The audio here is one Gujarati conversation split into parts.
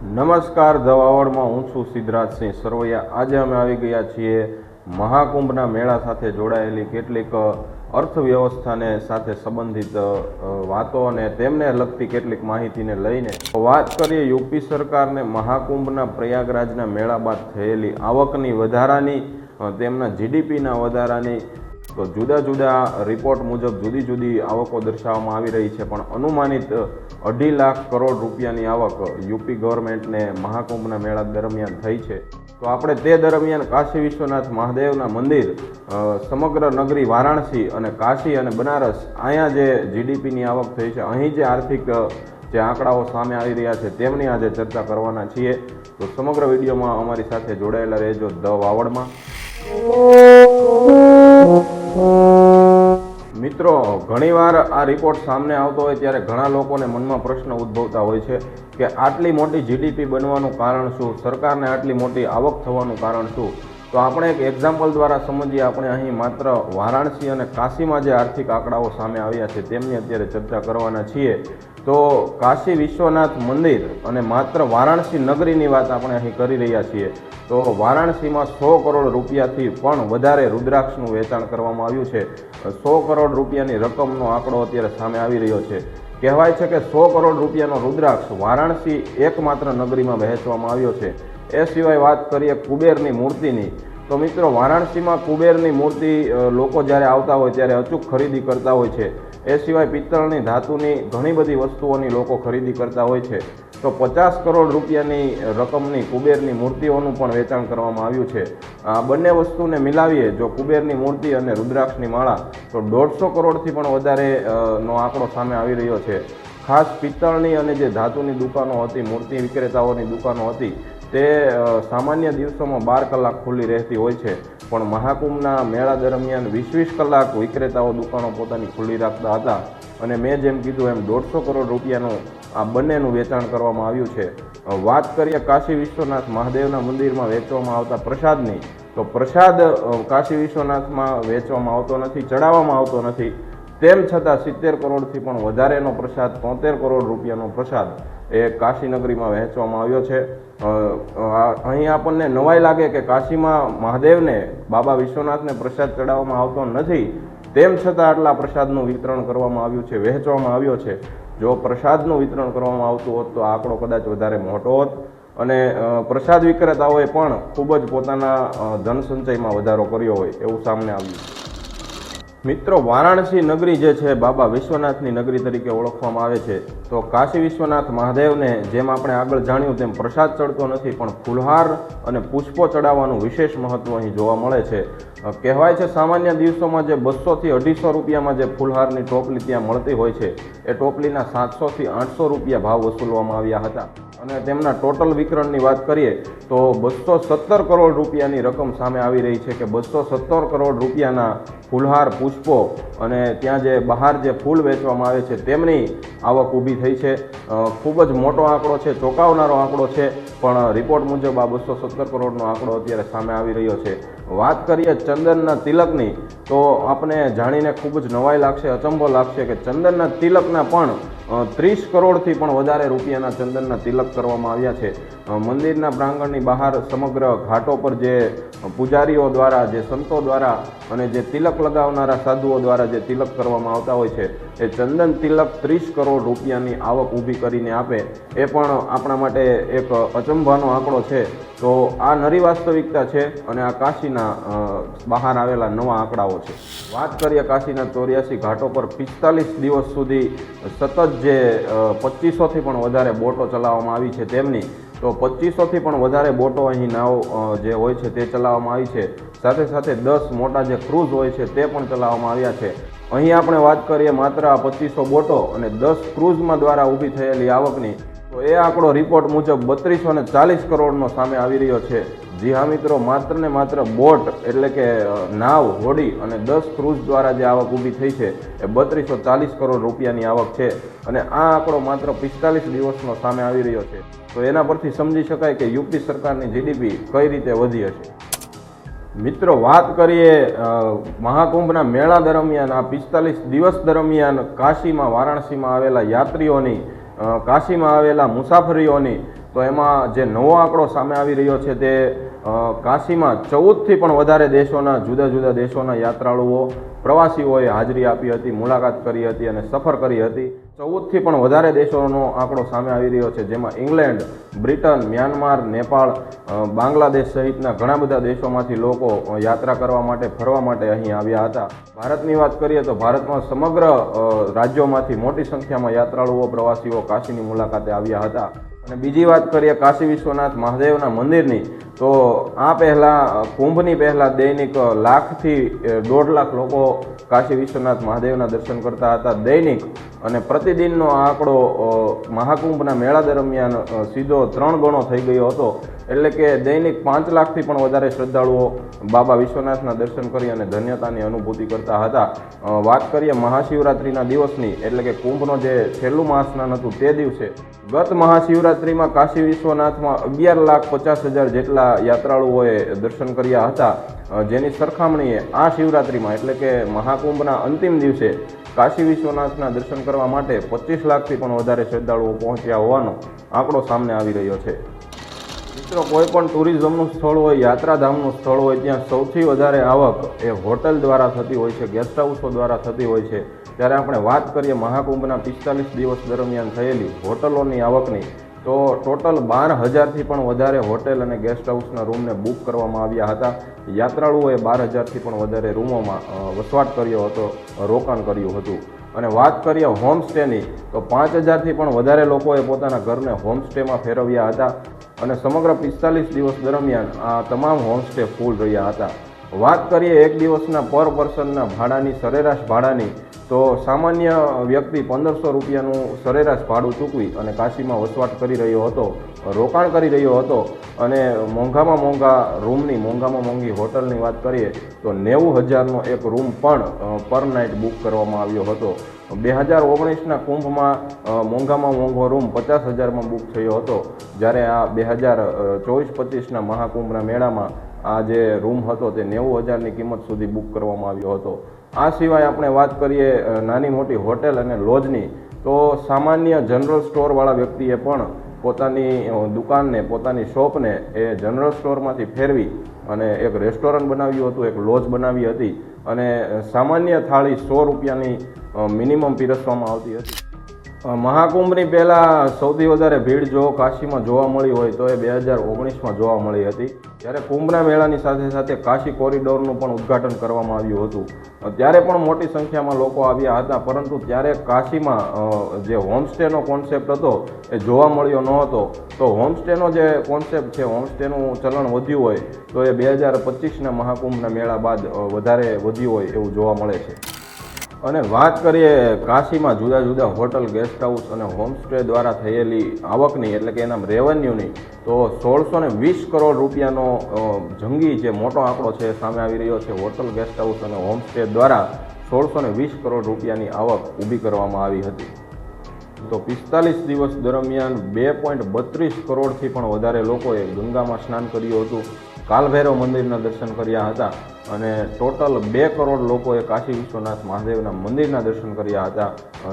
નમસ્કાર દવાવડમાં હું છું સિદ્ધરાજસિંહ સરવૈયા. આજે અમે આવી ગયા છીએ મહાકુંભના મેળા સાથે જોડાયેલી કેટલીક અર્થવ્યવસ્થાને સાથે સંબંધિત વાતો અને તેમને લગતી કેટલીક માહિતીને લઈને વાત કરીએ. યુપી સરકારને મહાકુંભના પ્રયાગરાજના મેળા બાદ થયેલી આવકની વધારાની તેમના જીડીપીના વધારાની તો જુદા જુદા રિપોર્ટ મુજબ જુદી જુદી આવકો દર્શાવવામાં આવી રહી છે. પણ અનુમાનિત અઢી લાખ કરોડ રૂપિયાની આવક યુપી ગવર્મેન્ટને મહાકુંભના મેળા દરમિયાન થઈ છે. તો આપણે તે દરમિયાન કાશી વિશ્વનાથ મહાદેવના મંદિર સમગ્ર નગરી વારાણસી અને કાશી અને બનારસ, અહીંયા જે જીડીપીની આવક થઈ છે, અહીં જે આર્થિક જે આંકડાઓ સામે આવી રહ્યા છે, તેમની આજે ચર્ચા કરવાના છીએ. તો સમગ્ર વિડીયોમાં અમારી સાથે જોડાયેલા રહેજો દ વાવડમાં. મિત્રો, ઘણીવાર આ રિપોર્ટ સામે આવતો હોય ત્યારે ઘણા લોકોને મનમાં પ્રશ્ન ઉદ્ભવતા હોય છે કે આટલી મોટી જીડીપી બનવાનું કારણ શું? સરકારને આટલી મોટી આવક થવાનું કારણ શું? તો આપણે એક એક્ઝામ્પલ દ્વારા સમજીએ, આપણે અહીં માત્ર વારાણસી અને કાશીમાં જે આર્થિક આંકડાઓ સામે આવ્યા છે, તેમની અત્યારે ચર્ચા કરવાના છીએ. તો કાશી વિશ્વનાથ મંદિર અને માત્ર વારાણસી નગરીની વાત આપણે અહીં કરી રહ્યા છીએ. તો વારાણસીમાં સો કરોડ રૂપિયાથી પણ વધારે રુદ્રાક્ષનું વેચાણ કરવામાં આવ્યું છે. સો કરોડ રૂપિયાની રકમનો આંકડો અત્યારે સામે આવી રહ્યો છે. કહેવાય છે કે સો કરોડ રૂપિયાનો રુદ્રાક્ષ વારાણસી એકમાત્ર નગરીમાં વહેંચવામાં આવ્યો છે. એ સિવાય વાત કરીએ કુબેરની મૂર્તિની, તો મિત્રો વારાણસીમાં કુબેરની મૂર્તિ લોકો જ્યારે આવતા હોય ત્યારે અચૂક ખરીદી કરતા હોય છે. એ સિવાય પિત્તળની ધાતુની ઘણી બધી વસ્તુઓની લોકો ખરીદી કરતા હોય છે. તો પચાસ કરોડ રૂપિયાની રકમની કુબેરની મૂર્તિઓનું પણ વેચાણ કરવામાં આવ્યું છે. આ બંને વસ્તુને મિલાવીએ જો કુબેરની મૂર્તિ અને રુદ્રાક્ષની માળા, તો દોઢસો કરોડથી પણ વધારે નો આંકડો સામે આવી રહ્યો છે. ખાસ પિત્તળની અને જે ધાતુની દુકાનો હતી, મૂર્તિ વિક્રેતાઓની દુકાનો હતી તે સામાન્ય દિવસોમાં બાર કલાક ખુલ્લી રહેતી હોય છે. પણ મહાકુંભના મેળા દરમિયાન વીસ વીસ કલાક વિક્રેતાઓ દુકાનો પોતાની ખુલ્લી રાખતા હતા અને મેં જેમ કીધું એમ દોઢસો કરોડ રૂપિયાનું આ બંનેનું વેચાણ કરવામાં આવ્યું છે. વાત કરીએ કાશી વિશ્વનાથ મહાદેવના મંદિરમાં વેચવામાં આવતા પ્રસાદની, તો પ્રસાદ કાશી વિશ્વનાથમાં વેચવામાં આવતો નથી, ચડાવવામાં આવતો નથી. તેમ છતાં સિત્તેર કરોડથી પણ વધારેનો પ્રસાદ, તોતેર કરોડ રૂપિયાનો પ્રસાદ. એ કાશીનગરીમાં વહેંચવામાં આવ્યો છે. અહીં આપણને નવાઈ લાગે કે કાશીમાં મહાદેવને, બાબા વિશ્વનાથને પ્રસાદ ચડાવવામાં આવતો નથી. તેમ છતાં આટલા પ્રસાદનું વિતરણ કરવામાં આવ્યું છે, વહેંચવામાં આવ્યો છે. જો પ્રસાદનું વિતરણ કરવામાં આવતું હોત તો આંકડો કદાચ વધારે મોટો હોત. અને પ્રસાદ વિક્રેતાઓએ પણ ખૂબ જ પોતાના ધન સંચયમાં વધારો કર્યો હોય એવું સામને આવ્યું. મિત્રો, વારાણસી નગરી જે છે, બાબા વિશ્વનાથની નગરી તરીકે ઓળખવામાં આવે છે. તો કાશી વિશ્વનાથ મહાદેવને જેમ આપણે આગળ જાણ્યું તેમ પ્રસાદ ચડતો નથી, પણ ફુલહાર અને પુષ્પો ચડાવવાનું વિશેષ મહત્ત્વ અહીં જોવા મળે છે. કહેવાય છે સામાન્ય દિવસોમાં જે બસોથી અઢીસો રૂપિયામાં જે ફુલહારની ટોપલી ત્યાં મળતી હોય છે, એ ટોપલીના સાતસોથી આઠસો રૂપિયા ભાવ વસૂલવામાં આવ્યા હતા. અને તેમના ટોટલ વિકરણની વાત કરીએ, તો બસો સત્તર કરોડ રૂપિયાની રકમ સામે આવી રહી છે કે બસો સત્તર કરોડ રૂપિયાના ફૂલહાર પુષ્પો અને ત્યાં જે બહાર જે ફૂલ વેચવામાં આવે છે, તેમની આવક ઊભી થઈ છે. ખૂબ જ મોટો આંકડો છે, ચોંકાવનારો આંકડો છે, પણ રિપોર્ટ મુજબ આ બસો સત્તર કરોડનો આંકડો અત્યારે સામે આવી રહ્યો છે. વાત કરીએ ચંદનના તિલકની, તો આપણે જાણીને ખૂબ જ નવાઈ લાગશે, અચંબો લાગશે કે ચંદનના તિલકના પણ ત્રીસ કરોડથી પણ વધારે રૂપિયાના ચંદનના તિલક કરવામાં આવ્યા છે. મંદિરના પ્રાંગણની બહાર સમગ્ર ઘાટો પર જે પૂજારીઓ દ્વારા, જે સંતો દ્વારા અને જે તિલક લગાવનારા સાધુઓ દ્વારા જે તિલક કરવામાં આવતા હોય છે એ ચંદન તિલક ત્રીસ કરોડ રૂપિયાની આવક ઊભી કરીને આપે, એ પણ આપણા માટે એક અચંભાનો આંકડો છે. તો આ નરી વાસ્તવિકતા છે અને આ કાશીના બહાર આવેલા નવા આંકડાઓ છે. વાત કરીએ કાશીના ચોર્યાસી ઘાટો પર પિસ્તાલીસ દિવસ સુધી સતત જે પચીસોથી પણ વધારે બોટો ચલાવવામાં આવી છે તેમની, તો પચીસોથી પણ વધારે બોટો અહીં નાવ જે હોય છે તે ચલાવવામાં આવી છે. સાથે સાથે દસ મોટા જે ક્રૂઝ હોય છે તે પણ ચલાવવામાં આવ્યા છે. અહીં આપણે વાત કરીએ માત્ર આ પચીસો બોટો અને દસ ક્રૂઝમાં દ્વારા ઊભી થયેલી આવકની, તો એ આંકડો રિપોર્ટ મુજબ બત્રીસો ને ચાલીસ કરોડનો સામે આવી રહ્યો છે. જી હા મિત્રો, માત્ર ને માત્ર બોટ એટલે કે નાવ, હોડી અને દસ ક્રૂઝ દ્વારા જે આવક ઊભી થઈ છે, એ બત્રીસો ચાલીસ કરોડ રૂપિયાની આવક છે અને આ આંકડો માત્ર પિસ્તાલીસ દિવસનો સામે આવી રહ્યો છે. તો એના પરથી સમજી શકાય કે યુપી સરકારની જીડીપી કઈ રીતે વધી હશે. મિત્રો, વાત કરીએ મહાકુંભના મેળા દરમિયાન, આ પિસ્તાલીસ દિવસ દરમિયાન કાશીમાં, વારાણસીમાં આવેલા યાત્રીઓની કાશીમાં આવેલા મુસાફરીઓની, તો એમાં જે નવો આંકડો સામે આવી રહ્યો છે તે કાશીમાં ચૌદથી પણ વધારે દેશોના, જુદા જુદા દેશોના યાત્રાળુઓ, પ્રવાસીઓએ હાજરી આપી હતી, મુલાકાત કરી હતી અને સફર કરી હતી. ચૌદથી પણ વધારે દેશોનો આંકડો સામે આવી રહ્યો છે, જેમાં England, Britain, Myanmar, Nepal Bangladesh સહિતના ઘણા બધા દેશોમાંથી લોકો યાત્રા કરવા માટે, ફરવા માટે અહીં આવ્યા હતા. ભારતની વાત કરીએ તો ભારતમાં સમગ્ર રાજ્યોમાંથી મોટી સંખ્યામાં યાત્રાળુઓ, પ્રવાસીઓ કાશીની મુલાકાતે આવ્યા હતા. અને બીજી વાત કરીએ કાશી વિશ્વનાથ મહાદેવના મંદિરની, તો આ પહેલાં કુંભની પહેલાં દૈનિક લાખથી દોઢ લાખ લોકો કાશી વિશ્વનાથ મહાદેવના દર્શન કરતા હતા. દૈનિક અને પ્રતિદિનનો આંકડો મહાકુંભના મેળા દરમિયાન સીધો ત્રણ ગણો થઈ ગયો હતો. એટલે કે દૈનિક પાંચ લાખથી પણ વધારે શ્રદ્ધાળુઓ બાબા વિશ્વનાથના દર્શન કરી અને ધન્યતાની અનુભૂતિ કરતા હતા. વાત કરીએ મહાશિવરાત્રિના દિવસની, એટલે કે કુંભનો જે છેલ્લું મહાસ્નાન હતું તે દિવસે. ગત મહાશિવરાત્રિમાં કાશી વિશ્વનાથમાં અગિયાર લાખ પચાસ હજાર જેટલા યાત્રાળુઓએ દર્શન કર્યા હતા. જેની સરખામણીએ આ શિવરાત્રિમાં, એટલે કે મહાકુંભના અંતિમ દિવસે કાશી વિશ્વનાથના દર્શન કરવા માટે પચીસ લાખથી પણ વધારે શ્રદ્ધાળુઓ પહોંચ્યા હોવાનો આંકડો સામે આવી રહ્યો છે. મિત્રો, કોઈ પણ ટુરિઝમનું સ્થળ હોય, યાત્રાધામનું સ્થળ હોય, ત્યાં સૌથી વધારે આવક એ હોટલ દ્વારા થતી હોય છે ગેસ્ટ હાઉસો દ્વારા થતી હોય છે. ત્યારે આપણે વાત કરીએ મહાકુંભના પિસ્તાલીસ દિવસ દરમિયાન થયેલી હોટલોની આવકની. તો ટોટલ બાર હજારથી પણ વધારે હોટેલ અને ગેસ્ટ હાઉસના રૂમને બુક કરવામાં આવ્યા હતા. યાત્રાળુઓએ બાર હજારથી પણ વધારે રૂમોમાં વસવાટ કર્યો હતો, રોકાણ કર્યું હતું. અને વાત કરીએ હોમસ્ટેની તો પાંચ હજારથી પણ વધારે લોકોએ પોતાના ઘરને હોમસ્ટેમાં ફેરવ્યા હતા. અને સમગ્ર પિસ્તાલીસ દિવસ દરમિયાન આ તમામ હોમસ્ટે ફૂલ રહ્યા હતા. વાત કરીએ એક દિવસના પર પર્સનના ભાડાની, સરેરાશ ભાડાની, તો સામાન્ય વ્યક્તિ પંદરસો રૂપિયાનું સરેરાશ ભાડું ચૂકવી અને કાશીમાં વસવાટ કરી રહ્યો હતો, રોકાણ કરી રહ્યો હતો અને મોંઘામાં મોંઘા રૂમની, મોંઘામાં મોંઘી હોટલની વાત કરીએ, તો નેવું હજારનો એક રૂમ પણ પર નાઇટ બુક કરવામાં આવ્યો હતો. બે હજાર ઓગણીસના કુંભમાં મોંઘામાં મોંઘો રૂમ પચાસ હજારમાં બુક થયો હતો. જ્યારે આ બે હજાર ચોવીસ પચીસના મહાકુંભના મેળામાં આ જે રૂમ હતો તે નેવું હજારની કિંમત સુધી બુક કરવામાં આવ્યો હતો. આ સિવાય આપણે વાત કરીએ નાની મોટી હોટેલ અને લોજની, તો સામાન્ય જનરલ સ્ટોરવાળા વ્યક્તિએ પણ પોતાની દુકાનને, પોતાની શોપને એ જનરલ સ્ટોરમાંથી ફેરવી અને એક રેસ્ટોરન્ટ બનાવ્યું હતું, એક લોજ બનાવી હતી અને સામાન્ય થાળી સો રૂપિયાની મિનિમમ પીરસવામાં આવતી હતી. મહાકુંભની પહેલાં સૌથી વધારે ભીડ જો કાશીમાં જોવા મળી હોય તો એ બે હજાર ઓગણીસમાં જોવા મળી હતી. ત્યારે કુંભના મેળાની સાથે સાથે કાશી કોરિડોરનું પણ ઉદ્ઘાટન કરવામાં આવ્યું હતું. ત્યારે પણ મોટી સંખ્યામાં લોકો આવ્યા હતા, પરંતુ ત્યારે કાશીમાં જે હોમસ્ટેનો કોન્સેપ્ટ હતો એ જોવા મળ્યો ન હતો તો હોમસ્ટેનો જે કોન્સેપ્ટ છે, હોમસ્ટેનું ચલણ વધ્યું હોય, તો એ બે હજાર પચીસના મહાકુંભના મેળા બાદ વધારે વધ્યું હોય એવું જોવા મળે છે. અને વાત કરીએ કાશીમાં જુદા જુદા હોટલ ગેસ્ટ હાઉસ અને હોમસ્ટે દ્વારા થયેલી આવકની, એટલે કે એના રેવન્યુની તો સોળસો ને વીસ કરોડ રૂપિયાનો જંગી જે મોટો આંકડો છે સામે આવી રહ્યો છે. હોટલ ગેસ્ટ હાઉસ અને હોમસ્ટે દ્વારા સોળસો ને વીસ કરોડ રૂપિયાની આવક ઊભી કરવામાં આવી હતી. તો પિસ્તાલીસ દિવસ દરમિયાન બે પોઈન્ટ બત્રીસ કરોડથી પણ વધારે લોકોએ ગંગામાં સ્નાન કર્યું હતું. કાલભૈરવ મંદિરના દર્શન કર્યા હતા અને ટોટલ બે કરોડ લોકોએ કાશી વિશ્વનાથ મહાદેવના મંદિરના દર્શન કર્યા હતા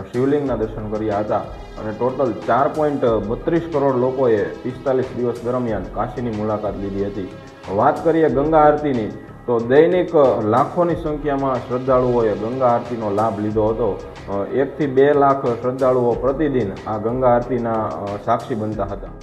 શિવલિંગના દર્શન કર્યા હતા અને ટોટલ ચાર પોઈન્ટ બત્રીસ કરોડ લોકોએ પિસ્તાલીસ દિવસ દરમિયાન કાશીની મુલાકાત લીધી હતી. વાત કરીએ ગંગા આરતીની, તો દૈનિક લાખોની સંખ્યામાં શ્રદ્ધાળુઓએ ગંગા આરતીનો લાભ લીધો હતો. એકથી બે લાખ શ્રદ્ધાળુઓ પ્રતિદિન આ ગંગા આરતીના સાક્ષી બનતા હતા.